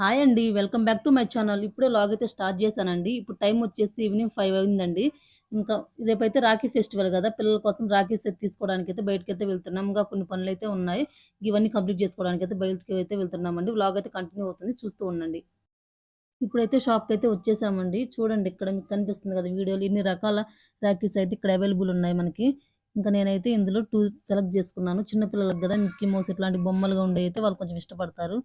Hi అండి. Welcome back to my channel. ఇప్పుడే log అయితే స్టార్ట్ చేశానండి. ఇప్పుడు టైం వచ్చేసి ఈవినింగ్ ఫైవ్ అయిందండి. ఇంకా రేపైతే రాఖీ ఫెస్టివల్ కదా పిల్లల కోసం రాఖీ సెట్ బయటకి అయితే వెళ్తున్నాం. ఇంకా కొన్ని పనులు అయితే ఉన్నాయి. ఇవన్నీ కంప్లీట్ చేసుకోవడానికి అయితే బయటకి అయితే వెళ్తున్నామండి. వ్లాగ్ అయితే కంటిన్యూ అవుతుంది. చూస్తూ ఉండండి. ఇప్పుడైతే షాప్‌కైతే వచ్చేసామండి. చూడండి ఇక్కడ మీకు కనిపిస్తుంది కదా! వీడియోలు ఇన్ని రకాల రాఖీస్ అయితే ఇక్కడ అవైలబుల్ ఉన్నాయి మనకి. ఇంకా నేనైతే ఇందులో టూ సెలెక్ట్ చేసుకున్నాను. చిన్న కదా మిక్కీ మౌస్ ఇట్లాంటి బొమ్మలుగా ఉండేవైతే వాళ్ళు కొంచెం ఇష్టపడతారు.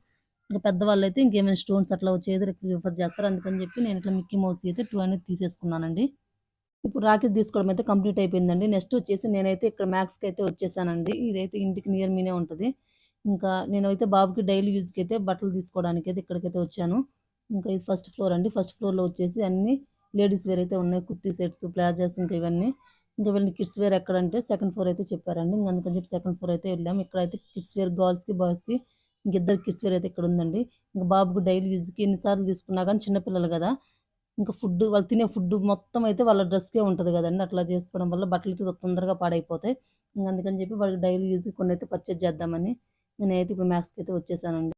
ఇంక పెద్దవాళ్ళైతే ఇంకేమైనా స్టోన్స్ అట్లా వచ్చేది ప్రిఫర్ చేస్తారు. అందుకని చెప్పి నేను ఇట్లా మిక్కీ మౌస్ అయితే టూ అనేది తీసేసుకున్నానండి. ఇప్పుడు రాకెట్ తీసుకోవడం అయితే కంప్లీట్ అయిపోయిందండి. నెక్స్ట్ వచ్చేసి నేనైతే ఇక్కడ మ్యాక్స్‌కి అయితే వచ్చేసానండి. ఇదైతే ఇంటికి నియర్ మీనే ఉంటది. ఇంకా నేనైతే బాబుకి డైలీ యూజ్‌కి అయితే బట్టలు తీసుకోవడానికి అయితే ఇక్కడికైతే వచ్చాను. ఇంకా ఇది ఫస్ట్ ఫ్లోర్ అండి. ఫస్ట్ ఫ్లోర్‌లో వచ్చేసి అన్ని లేడీస్ వేర్ అయితే ఉన్నాయి. కుర్తీ సెట్స్, ప్లాజాస్ ఇంకా ఇవన్నీ. ఇంకా వెళ్ళిన కిడ్స్ వేర్ ఎక్కడంటే సెకండ్ ఫ్లోర్ అయితే చెప్పారండి. ఇంకా అందుకని చెప్పి సెకండ్ ఫ్లోర్ అయితే వెళ్ళాము. ఇక్కడైతే కిడ్స్ వేర్ గర్ల్స్‌కి, బాయ్స్‌కి ఇంకిద్దరు కిడ్స్ వేర్ అయితే ఇక్కడ ఉందండి. ఇంకా బాబుకి డైలీ యూజ్‌కి ఎన్నిసార్లు తీసుకున్నా కానీ చిన్నపిల్లలు కదా ఇంకా ఫుడ్ వాళ్ళు తినే ఫుడ్ మొత్తం అయితే వాళ్ళ డ్రెస్‌కే ఉంటుంది కదండి అట్లా చేసుకోవడం వల్ల బట్టలయితే తొందరగా పాడైపోతాయి. ఇంక అందుకని చెప్పి వాళ్ళకి డైలీ యూజ్‌కి అయితే పర్చేజ్ చేద్దామని నేనైతే ఇప్పుడు మ్యాథ్స్కి అయితే వచ్చేసానండి.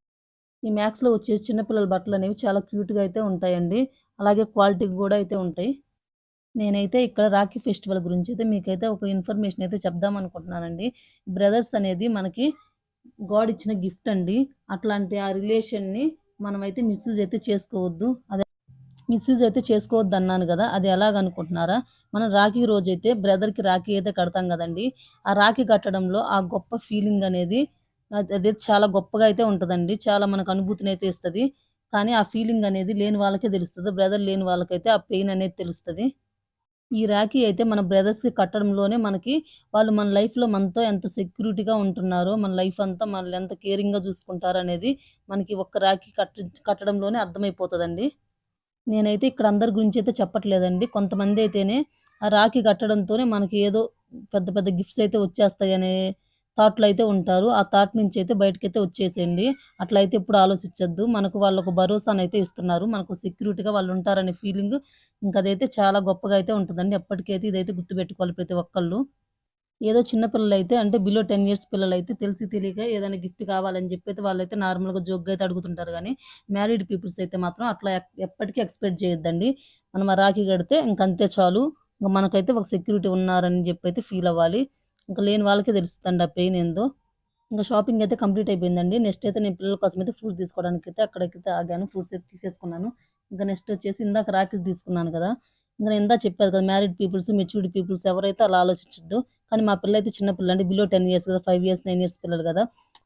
ఈ మ్యాథ్స్లో వచ్చేసి చిన్న పిల్లల బట్టలనేవి చాలా క్యూట్‌గా అయితే ఉంటాయండి. అలాగే క్వాలిటీ కూడా అయితే ఉంటాయి. నేనైతే ఇక్కడ రాఖీ ఫెస్టివల్ గురించి అయితే మీకైతే ఒక ఇన్ఫర్మేషన్ అయితే చెప్దామనుకుంటున్నానండి. బ్రదర్స్ అనేది మనకి గాడ్ ఇచ్చిన గిఫ్ట్ అండి. అట్లాంటి ఆ రిలేషన్‌ని మనమైతే మిస్‌యూజ్ అయితే చేసుకోవద్దు. అదే మిస్‌యూజ్ అయితే చేసుకోవద్దు అన్నాను కదా అది ఎలాగనుకుంటున్నారా? మనం రాఖీ రోజైతే బ్రదర్‌కి రాఖీ అయితే కడతాం కదండి ఆ రాఖీ కట్టడంలో ఆ గొప్ప ఫీలింగ్ అనేది అదే చాలా గొప్పగా అయితే ఉంటుందండి చాలా మనకు అనుభూతిని అయితే ఇస్తది. కానీ ఆ ఫీలింగ్ అనేది లేని వాళ్ళకే తెలుస్తుంది బ్రదర్ లేని వాళ్ళకైతే ఆ పెయిన్ అనేది తెలుస్తుంది ఈ రాఖీ అయితే మన బ్రదర్స్‌కి కట్టడంలోనే మనకి వాళ్ళు మన లైఫ్‌లో మనతో ఎంత సెక్యూరిటీగా ఉంటున్నారో, మన లైఫ్ అంతా మనల్ని ఎంత కేరింగ్‌గా చూసుకుంటారనేది మనకి ఒక్క రాఖీ కట్ట కట్టడంలోనే అర్థమైపోతుందండి నేనైతే ఇక్కడ అందరి గురించి అయితే చెప్పట్లేదండి. కొంతమంది అయితేనే ఆ రాఖీ కట్టడంతోనే మనకి ఏదో పెద్ద పెద్ద గిఫ్ట్స్ అయితే వచ్చేస్తాయనే థాట్‌లో అయితే ఉంటారు. ఆ థాట్ నుంచి అయితే బయటకైతే వచ్చేసేయండి. అట్లా అయితే ఎప్పుడు ఆలోచించొద్దు. మనకు వాళ్ళకు వాళ్ళొక అయితే ఇస్తున్నారు. మనకు సెక్యూరిటీగా వాళ్ళు ఉంటారనే ఫీలింగ్ ఇంకా అదైతే చాలా గొప్పగా అయితే ఉంటుందండి ఎప్పటికైతే ఇదైతే గుర్తుపెట్టుకోవాలి ప్రతి ఒక్కళ్ళు. ఏదో చిన్న పిల్లలైతే అంటే బిలో 10 ఇయర్స్ పిల్లలైతే తెలిసి తెలియక ఏదైనా గిఫ్ట్ కావాలని చెప్పి అయితే వాళ్ళైతే నార్మల్‌గా జోగ్గా అయితే అడుగుతుంటారు కానీ మ్యారీడ్ పీపుల్స్ అయితే మాత్రం అట్లా ఎప్పటికీ ఎక్స్‌పెక్ట్ చేయొద్దండి. మనం ఆ రాఖీ కడితే ఇంకంతే చాలు. ఇంకా మనకైతే ఒక సెక్యూరిటీ ఉన్నారని చెప్పి అయితే ఫీల్ అవ్వాలి. ఇంకా లేని వాళ్ళకే తెలుస్తదండి ఆ పెయిన్ ఏందో. ఇంకా షాపింగ్ అయితే కంప్లీట్ అయిపోయిందండి. నెక్స్ట్ అయితే నేను పిల్లల కోసం అయితే ఫ్రూట్స్ తీసుకోవడానికైతే అక్కడికైతే ఆగాను. ఫ్రూట్స్ అయితే తీసేసుకున్నాను. ఇంకా నెక్స్ట్ వచ్చేసి ఇందాక రాఖీస్ తీసుకున్నాను కదా! ఇంకా నేను ఇందా చెప్పాను కదా! మ్యారీడ్ పీపుల్స్, మెచ్యూర్డ్ పీపుల్స్ ఎవరైతే అలా ఆలోచించద్దు కానీ మా పిల్లలైతే చిన్న పిల్లలండి. బిలో 10 ఇయర్స్ కదా! ఫైవ్ ఇయర్స్, నైన్ ఇయర్స్ పిల్లలు కదా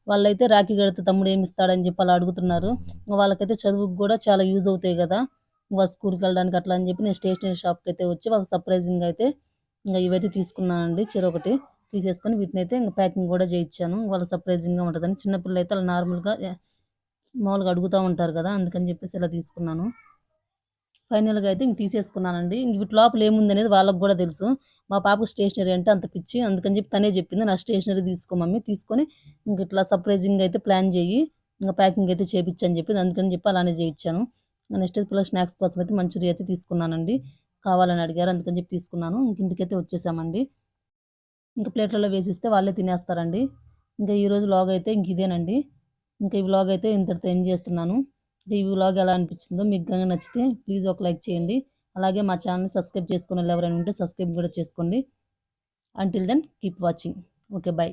వాళ్ళైతే రాఖీ కడితే తమ్ముడు ఏమిస్తాడని చెప్పి అలా అడుగుతున్నారు. వాళ్ళకైతే చదువుకు కూడా చాలా యూజ్ అవుతాయి కదా వాళ్ళ స్కూల్కి వెళ్ళడానికి అట్లా అని చెప్పి నేను స్టేషనరీ షాప్‌కైతే వచ్చి వాళ్ళకి సర్ప్రైజింగ్ అయితే ఇంకా ఇవైతే తీసుకున్నానండి. చెరొకటి తీసేసుకొని అయితే ఇంకా ప్యాకింగ్ కూడా చేయించాను వాళ్ళ సర్ప్రైజింగ్‌గా ఉంటుందని చిన్న అయితే అలా నార్మల్‌గా మామూలుగా అడుగుతా ఉంటారు కదా అందుకని చెప్పేసి ఇలా తీసుకున్నాను. ఫైనల్‌గా అయితే ఇంక తీసేసుకున్నానండి. ఇంక వీటి లోపల ఏముంది అనేది వాళ్ళకి కూడా తెలుసు. మా పాపకు స్టేషనరీ అంటే అంత పిచ్చి. అందుకని చెప్పి తనే చెప్పింది. నా స్టేషనరీ తీసుకో మమ్మీ తీసుకొని ఇంక ఇట్లా సర్ప్రైజింగ్ అయితే ప్లాన్ చేయి ఇంకా ప్యాకింగ్ అయితే చేయించని చెప్పింది. అందుకని చెప్పి అలానే చేయించాను నెక్స్ట్ పిల్లల స్నాక్స్ కోసం అయితే మంచూరియా అయితే తీసుకున్నానండి. కావాలని అడిగారు. అందుకని చెప్పి తీసుకున్నాను. ఇంక ఇంటికైతే వచ్చేసామండి. ఇంకా ప్లేట్‌లలో వేసిస్తే వాళ్ళే తినేస్తారండి. ఇంకా ఈరోజు వ్లాగ్ అయితే ఇంక ఇదేనండి. ఇంకా ఈ వ్లాగ్ అయితే ఇంతటితో ఎండ్ చేస్తున్నాను. ఈ వ్లాగ్ ఎలా అనిపించిందో మీకు గనక నచ్చితే ప్లీజ్ ఒక లైక్ చేయండి. అలాగే మా ఛానల్ని సబ్స్క్రైబ్ చేసుకునే ఎవరైనా ఉంటే సబ్స్క్రైబ్ కూడా చేసుకోండి. Until then keep watching. Okay. Bye.